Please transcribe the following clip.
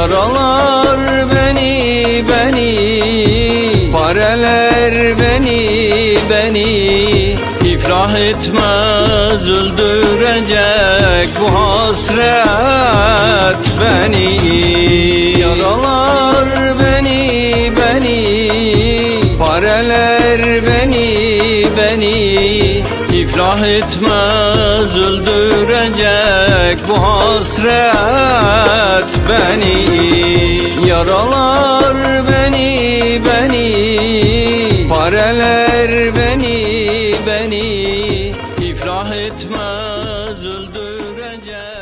Yaralar beni beni Pareler beni beni. İflah etmez öldürecek bu hasret beni. Yaralar beni beni Pareler beni beni. İflah etmez öldürecek bu hasret bırak beni Yaralar beni beni Pareler beni beni. İfrah etmez öldürecek